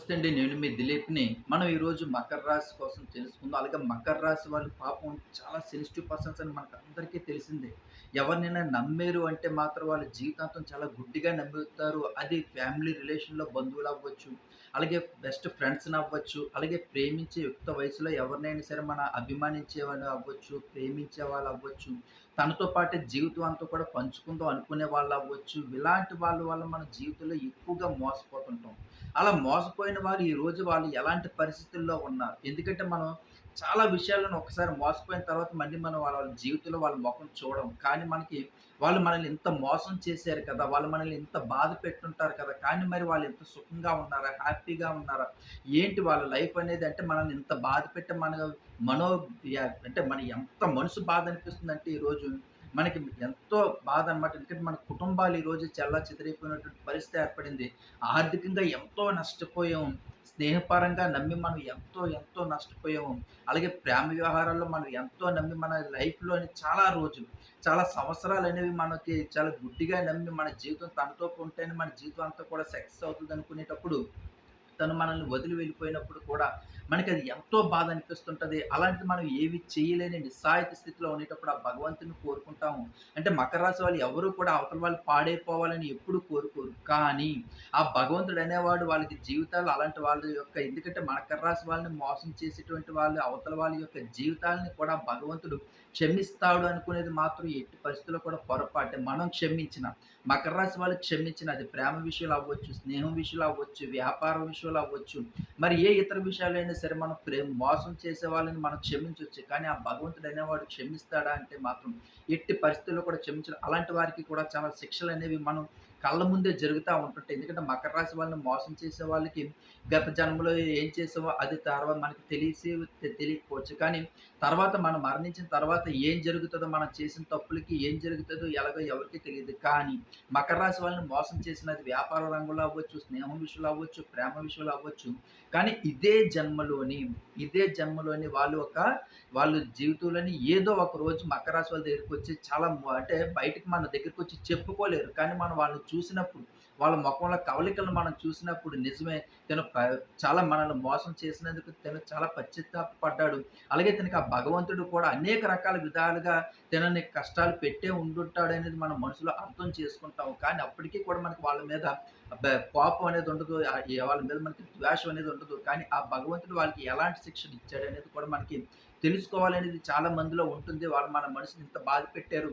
నమస్తే అండి. నేను మీ దిలీప్ని. మనం ఈరోజు మకర రాశి కోసం తెలుసుకుందాం. అలాగే మకర రాశి వాళ్ళు పాపం చాలా సెన్సిటివ్ పర్సన్స్ అని మనకు అందరికీ తెలిసిందే. ఎవరినైనా నమ్మారు అంటే మాత్రం వాళ్ళ జీవితాంతం చాలా గుడ్డిగా నమ్ముతారు. అది ఫ్యామిలీ రిలేషన్లో బంధువులు అవ్వచ్చు అలాగే బెస్ట్ ఫ్రెండ్స్ని అవ్వచ్చు అలాగే ప్రేమించే యుక్త వయసులో ఎవరినైనా సరే మన అభిమానించే వాళ్ళు అవ్వచ్చు ప్రేమించే వాళ్ళు అవ్వచ్చు. తనతో పాటు జీవితం అంతా కూడా పంచుకుందాం అనుకునే వాళ్ళు అవ్వచ్చు. ఇలాంటి వాళ్ళ వల్ల మన జీవితంలో ఎక్కువగా మోసపోతుంటాం. అలా మోసపోయిన వారు ఈరోజు వాళ్ళు ఎలాంటి పరిస్థితుల్లో ఉన్నారు? ఎందుకంటే మనం చాలా విషయాలను ఒకసారి మోసపోయిన తర్వాత మళ్ళీ మనం వాళ్ళ జీవితంలో వాళ్ళ ముఖం చూడడం కానీ మనకి వాళ్ళు మనల్ని ఇంత మోసం చేశారు కదా వాళ్ళు మనల్ని ఇంత బాధ పెట్టుంటారు కదా కానీ మరి వాళ్ళు ఎంత సుఖంగా ఉన్నారా హ్యాపీగా ఉన్నారా? ఏంటి వాళ్ళ లైఫ్ అనేది అంటే మనల్ని ఇంత బాధ పెట్టి మన మనో అంటే మన ఎంత మనసు బాధ అనిపిస్తుందంటే ఈరోజు మనకి ఎంతో బాధ అనమాట ఎందుకంటే మన కుటుంబాలు ఈరోజు చెల్లా చెదిరైపోయినటువంటి పరిస్థితి ఏర్పడింది. ఆర్థికంగా ఎంతో నష్టపోయాం. స్నేహపరంగా నమ్మి మనం ఎంతో ఎంతో నష్టపోయాము. అలాగే ప్రేమ వ్యవహారాల్లో మనం ఎంతో నమ్మి మన లైఫ్లోని చాలా రోజులు చాలా సంవత్సరాలు అనేవి మనకి చాలా గుడ్డిగా నమ్మి మన జీవితం తనతో ఉంటేనే మన జీవితం అంతా కూడా సక్సెస్ అవుతుంది అనుకునేటప్పుడు తను మనల్ని వదిలి వెళ్ళిపోయినప్పుడు కూడా మనకి అది ఎంతో బాధ అనిపిస్తుంటుంది. అలాంటిది మనం ఏవి చేయలేని నిస్సాయిత స్థితిలో ఉండేటప్పుడు ఆ భగవంతుని కోరుకుంటాము. అంటే మకర రాశి వాళ్ళు ఎవరు కూడా అవతల వాళ్ళు పాడైపోవాలని ఎప్పుడు కోరుకోరు. కానీ ఆ భగవంతుడు అనేవాడు వాళ్ళకి జీవితాలు అలాంటి వాళ్ళ యొక్క ఎందుకంటే మకర రాశి వాళ్ళని మోసం చేసేటువంటి వాళ్ళు అవతల వాళ్ళ యొక్క జీవితాలని కూడా భగవంతుడు క్షమిస్తాడు అనుకునేది మాత్రం ఎట్టి పరిస్థితుల్లో కూడా పొరపాటే. మనం క్షమించిన మకర రాశి వాళ్ళు క్షమించిన అది ప్రేమ విషయాలు అవ్వచ్చు స్నేహం విషయాలు అవ్వచ్చు వ్యాపార విషయాలు అవ్వచ్చు మరి ఏ ఇతర విషయాలైనా సరే మనం ప్రేమ మోసం చేసే వాళ్ళని మనం క్షమించవచ్చు కానీ ఆ భగవంతుడు అనేవాడు క్షమిస్తాడా అంటే మాత్రం ఎట్టి పరిస్థితుల్లో కూడా క్షమించడం. అలాంటి వారికి కూడా చాలా శిక్షలు అనేవి మనం కళ్ళ ముందే జరుగుతూ ఉంటుంటాయి. ఎందుకంటే మకర రాశి వాళ్ళని మోసం చేసే వాళ్ళకి గత జన్మలో ఏం చేసావో అది తర్వాత మనకి తెలిసి తెలియకపోవచ్చు. కానీ తర్వాత మనం మరణించిన తర్వాత ఏం జరుగుతుందో మనం చేసిన తప్పులకి ఏం జరుగుతుందో ఎలాగో ఎవరికి తెలియదు. కానీ మకర రాశి వాళ్ళని మోసం చేసినది వ్యాపార రంగంలో అవ్వచ్చు స్నేహం విషయంలో అవ్వచ్చు ప్రేమ విషయంలో అవ్వచ్చు. కానీ ఇదే జన్మలోని ఇదే జన్మలోని వాళ్ళు ఒక వాళ్ళు జీవితంలోని ఏదో ఒక రోజు మకర రాశి వాళ్ళ దగ్గరికి వచ్చి చాలా అంటే బయటకు మన దగ్గరికి వచ్చి చెప్పుకోలేరు. కానీ మనం వాళ్ళని చూసినప్పుడు వాళ్ళ ముఖంలో కవలికలను మనం చూసినప్పుడు నిజమే తను చాలా మనల్ని మోసం చేసినందుకు తను చాలా పశ్చిత్తాపడ్డాడు. అలాగే తనకి ఆ భగవంతుడు కూడా అనేక రకాల విధాలుగా తనని కష్టాలు పెట్టే ఉండుంటాడు అనేది మన మనసులో అర్థం చేసుకుంటాం కానీ అప్పటికీ కూడా మనకి వాళ్ళ మీద కోపం అనేది ఉండదు. వాళ్ళ మీద మనకి ద్వేషం అనేది ఉండదు. కానీ ఆ భగవంతుడు వాళ్ళకి ఎలాంటి శిక్షణ ఇచ్చాడు అనేది కూడా మనకి తెలుసుకోవాలనేది చాలా మందిలో ఉంటుంది. వాళ్ళు మన మనసుని ఇంత బాధ పెట్టారు.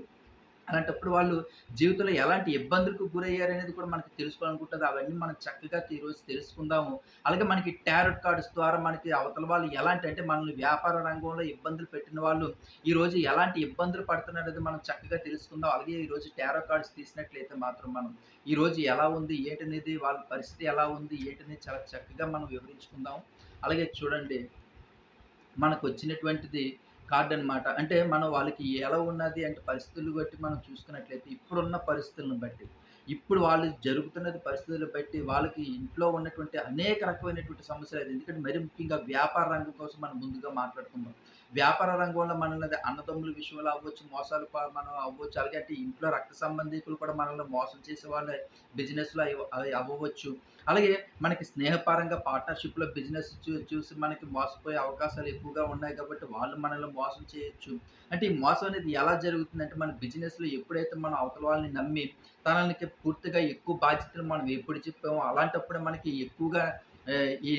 అలాంటప్పుడు వాళ్ళు జీవితంలో ఎలాంటి ఇబ్బందులకు గురయ్యారు అనేది కూడా మనకి తెలుసుకోవాలనుకుంటుంది. అవన్నీ మనం చక్కగా ఈరోజు తెలుసుకుందాము. అలాగే మనకి టారెట్ కార్డ్స్ ద్వారా మనకి అవతల వాళ్ళు ఎలాంటి అంటే మనల్ని వ్యాపార రంగంలో ఇబ్బందులు పెట్టిన వాళ్ళు ఈరోజు ఎలాంటి ఇబ్బందులు పడుతున్నారు మనం చక్కగా తెలుసుకుందాం. అలాగే ఈరోజు టారో కార్డ్స్ తీసినట్లయితే మాత్రం మనం ఈరోజు ఎలా ఉంది ఏంటనేది వాళ్ళ పరిస్థితి ఎలా ఉంది ఏంటనేది చాలా చక్కగా మనం వివరించుకుందాం. అలాగే చూడండి మనకు వచ్చినటువంటిది కార్డ్ అనమాట అంటే మనం వాళ్ళకి ఎలా ఉన్నది అంటే పరిస్థితులు బట్టి మనం చూసుకున్నట్లయితే ఇప్పుడున్న పరిస్థితులను బట్టి ఇప్పుడు వాళ్ళు జరుగుతున్నది పరిస్థితులు బట్టి వాళ్ళకి ఇంట్లో ఉన్నటువంటి అనేక రకమైనటువంటి సమస్యలు అది ఎందుకంటే మరి ముఖ్యంగా వ్యాపార రంగం కోసం మనం ముందుగా మాట్లాడుకుందాం. వ్యాపార రంగంలో మనల్ని అన్నదమ్ముల విషయంలో అవ్వచ్చు మోసాలు మనం అవ్వచ్చు అలాగే అంటే ఇంట్లో రక్త సంబంధికులు కూడా మనల్ని మోసం చేసే వాళ్ళ బిజినెస్లో అవ్వవచ్చు. అలాగే మనకి స్నేహపరంగా పార్ట్నర్షిప్లో బిజినెస్ చూ చూసి మనకి మోసపోయే అవకాశాలు ఎక్కువగా ఉన్నాయి కాబట్టి వాళ్ళు మనల్ని మోసం చేయొచ్చు. అంటే ఈ మోసం అనేది ఎలా జరుగుతుందంటే మన బిజినెస్లో ఎప్పుడైతే మనం అవతల వాళ్ళని నమ్మి తనకి పూర్తిగా ఎక్కువ బాధ్యతలు మనం ఎప్పుడు చెప్పామో అలాంటప్పుడు మనకి ఎక్కువగా ఈ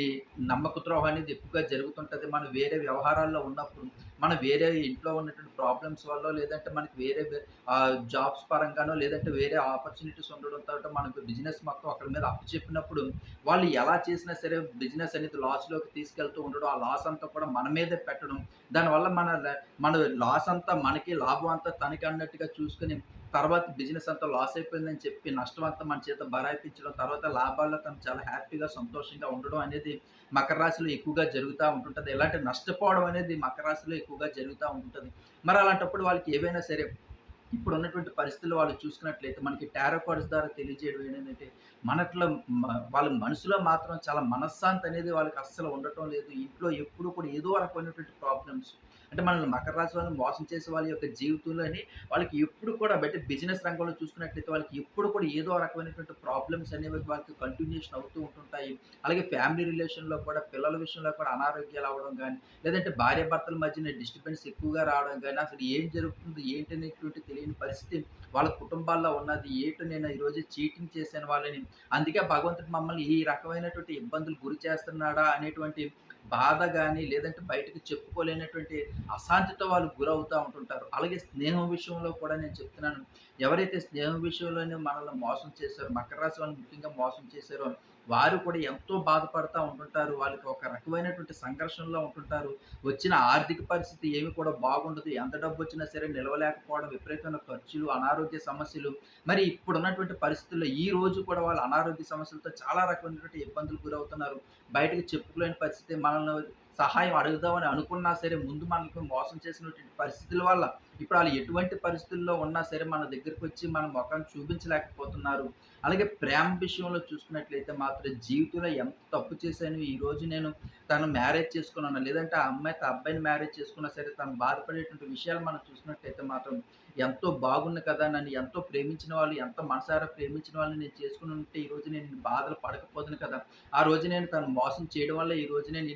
నమ్మక ద్రోహం అనేది ఎక్కువగా జరుగుతుంటుంది. మనం వేరే వ్యవహారాల్లో ఉన్నప్పుడు మన వేరే ఇంట్లో ఉన్నటువంటి ప్రాబ్లమ్స్ వల్ల లేదంటే మనకి వేరే జాబ్స్ పరంగానో లేదంటే వేరే ఆపర్చునిటీస్ ఉండడం తర్వాత మనకు బిజినెస్ మొత్తం అక్కడ మీద అప్పు చెప్పినప్పుడు వాళ్ళు ఎలా చేసినా సరే బిజినెస్ అనేది లాస్లోకి తీసుకెళ్తూ ఉండడం ఆ లాస్ అంతా కూడా మన మీదే పెట్టడం దానివల్ల మన మన లాస్ అంతా మనకి లాభం అంతా తనకి అన్నట్టుగా చూసుకుని తర్వాత బిజినెస్ అంతా లాస్ అయిపోయిందని చెప్పి నష్టం అంతా మన చేత బరాయిపించడం తర్వాత లాభాల్లో తను చాలా హ్యాపీగా సంతోషంగా ఉండడం అనేది మకర రాశిలో ఎక్కువగా జరుగుతూ ఉంటుంటుంది. ఎలాంటి నష్టపోవడం అనేది మకర రాశిలో ఎక్కువగా జరుగుతూ ఉంటుంది. మరి అలాంటప్పుడు వాళ్ళకి ఏవైనా సరే ఇప్పుడు ఉన్నటువంటి పరిస్థితులు వాళ్ళు చూసుకున్నట్లయితే మనకి టారో కార్డ్స్ ద్వారా తెలియజేయడం ఏంటంటే మనట్లో వాళ్ళ మనసులో మాత్రం చాలా మనశ్శాంతి అనేది వాళ్ళకి అస్సలు ఉండటం లేదు. ఇంట్లో ఎప్పుడు కూడా ఏదో రకమైనటువంటి ప్రాబ్లమ్స్ అంటే మనల్ని మకర రాశి వాళ్ళని మోసం చేసే వాళ్ళ యొక్క జీవితంలోని వాళ్ళకి ఎప్పుడు కూడా బయట బిజినెస్ రంగంలో చూసుకున్నట్లయితే వాళ్ళకి ఎప్పుడు కూడా ఏదో రకమైనటువంటి ప్రాబ్లమ్స్ అనేవి వాళ్ళకి కంటిన్యూషన్ అవుతూ ఉంటుంటాయి. అలాగే ఫ్యామిలీ రిలేషన్లో కూడా పిల్లల విషయంలో కూడా అనారోగ్యాలు అవ్వడం కానీ లేదంటే భార్య భర్తల మధ్యన డిస్టర్బెన్స్ ఎక్కువగా రావడం కానీ అసలు ఏం జరుగుతుంది ఏంటనేటువంటి తెలియని పరిస్థితి. వాళ్ళ కుటుంబాల్లో ఉన్నది ఏటు నేను ఈరోజు చీటింగ్ చేశాను వాళ్ళని. అందుకే భగవంతుడు మమ్మల్ని ఈ రకమైనటువంటి ఇబ్బందులు గురి చేస్తున్నాడా అనేటువంటి బాధ కానీ లేదంటే బయటకు చెప్పుకోలేనటువంటి అశాంతితో వాళ్ళు గురవుతూ ఉంటుంటారు. అలాగే స్నేహం విషయంలో కూడా నేను చెప్తున్నాను. ఎవరైతే స్నేహం విషయంలోనే మనల్ని మోసం చేశారో మకర రాశి వాళ్ళని ముఖ్యంగా మోసం చేశారో వారు కూడా ఎంతో బాధపడుతూ ఉంటుంటారు. వాళ్ళకి ఒక రకమైనటువంటి సంఘర్షణలో ఉంటుంటారు. వచ్చిన ఆర్థిక పరిస్థితి ఏమి కూడా బాగుండదు. ఎంత డబ్బు వచ్చినా సరే నిలవలేకపోవడం విపరీతమైన ఖర్చులు అనారోగ్య సమస్యలు. మరి ఇప్పుడున్నటువంటి పరిస్థితుల్లో ఈ రోజు కూడా వాళ్ళు అనారోగ్య సమస్యలతో చాలా రకమైనటువంటి ఇబ్బందులు గురవుతున్నారు. బయటకు చెప్పుకోలేని పరిస్థితి మనల్ని సహాయం అడుగుదామని అనుకున్నా సరే ముందు మనకు మోసం చేసినటువంటి పరిస్థితుల వల్ల ఇప్పుడు వాళ్ళు ఎటువంటి పరిస్థితుల్లో ఉన్నా సరే మన దగ్గరికి వచ్చి మన ముఖాన్ని చూపించలేకపోతున్నారు. అలాగే ప్రేమ విషయంలో చూసుకున్నట్లయితే మాత్రం జీవితంలో ఎంత తప్పు చేశాను ఈ రోజు నేను తను మ్యారేజ్ చేసుకున్నాను లేదంటే ఆ అమ్మాయి తన అబ్బాయిని మ్యారేజ్ చేసుకున్నా సరే తను బాధపడేటువంటి విషయాలు మనం చూసినట్లయితే మాత్రం ఎంతో బాగుంది కదా నన్ను ఎంతో ప్రేమించిన వాళ్ళు ఎంత మనసారా ప్రేమించిన వాళ్ళని నేను చేసుకుని ఉంటే ఈ రోజు నేను బాధలు పడకపోదును కదా ఆ రోజు నేను తను మోసం చేయడం వల్ల ఈ నేను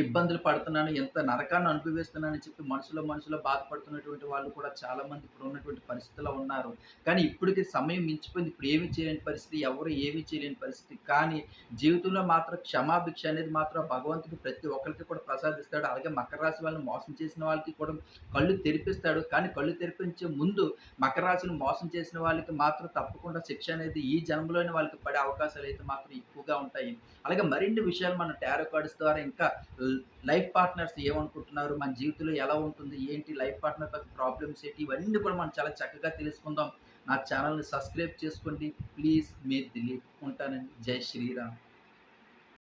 ఇబ్బందులు పడుతున్నాను ఎంత నరకాన్ని అనుభవిస్తున్నానని చెప్పి మనసులో మనసులో బాధపడుతున్నటువంటి వాళ్ళు కూడా చాలా మంది ఇప్పుడు ఉన్నటువంటి పరిస్థితిలో ఉన్నారు. కానీ ఇప్పటికి సమయం మించిపోయింది. ఇప్పుడు ఏమీ చేయలేని పరిస్థితి ఎవరు ఏమీ చేయలేని పరిస్థితి. కానీ జీవితంలో మాత్రం క్షమాభిక్ష అనేది మాత్రం భగవంతుడు ప్రతి ఒక్కరికి కూడా ప్రసాదిస్తాడు. అలాగే మకర రాశి వాళ్ళని మోసం చేసిన వాళ్ళకి కూడా కళ్ళు తెరిపిస్తాడు. కానీ కళ్ళు తెరిపించే ముందు మకర రాశిని మోసం చేసిన వాళ్ళకి మాత్రం తప్పకుండా శిక్ష అనేది ఈ జన్మలోనే వాళ్ళకి పడే అవకాశాలు అయితే మాత్రం ఎక్కువగా ఉంటాయి. అలాగే మరిన్ని విషయాలు మన టారో కార్డ్స్ ద్వారా ఇంకా లైఫ్ పార్ట్నర్స్ ఏమనుకుంటున్నారు? మన జీవితంలో ఎలా ఉంటుంది? ఏంటి లైఫ్ పార్ట్నర్ ప్రాబ్లమ్స్ ఏంటి? ఇవన్నీ కూడా మనం చాలా చక్కగా తెలుసుకుందాం. నా ఛానల్ని సబ్స్క్రైబ్ చేసుకోండి. ప్లీజ్ మీ దిలీప్ ఉంటానండి. జై శ్రీరామ్.